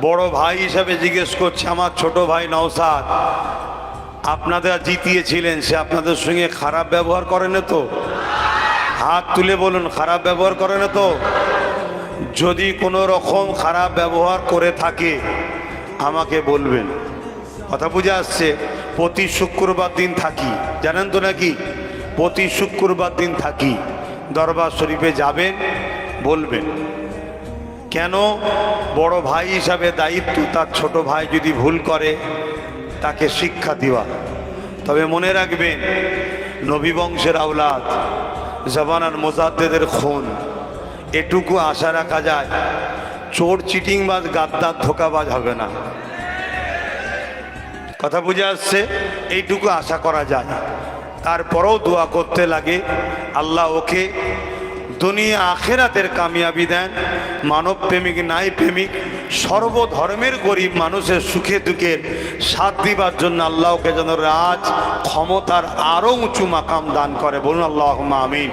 বড় ভাই হিসাবে জিজ্ঞেস করছে, আমার ছোট ভাই নওসাদ, আপনাদের জিতিয়েছিলেন, সে আপনাদের সঙ্গে খারাপ ব্যবহার করে না তো? হাত তুলে বলুন, খারাপ ব্যবহার করে না তো? যদি কোনো রকম খারাপ ব্যবহার করে থাকে, আমাকে বলবেন। কথা বুঝে আসছে, প্রতি শুক্রবার দিন থাকি। জানেন তো নাকি? প্রতি শুক্রবার দিন থাকি। দরবার শরীফে যাবেন, বলবেন। কেন বড় ভাই হিসাবে দায়িত্ব? তার ছোট ভাই যদি ভুল করে, তাকে শিক্ষা দেওয়া। তবে মনে রাখবেন, নবী বংশের আওলাদ, জবানার মোজাদ্দেদের খুন। এটুকু আশা রাখা যায়, চোর, চিটিংবাজ, গাদ্দার, ধোকাবাজ হবে না। কথা বুঝে আসছে? এইটুকু আশা করা যায়। তারপরেও দোয়া করতে লাগে, আল্লাহ ওকে দুনিয়া আখেরাতের কামিয়াবি দেন। মানব প্রেমিক নাই প্রেমিক সর্বধর্মের গরিব মানুষের সুখে দুঃখের সাথ দিবার জন্য আল্লাহকে যেন রাজ, ক্ষমতার আরও উঁচু মাকাম দান করে। বলুন আল্লাহ আমিন।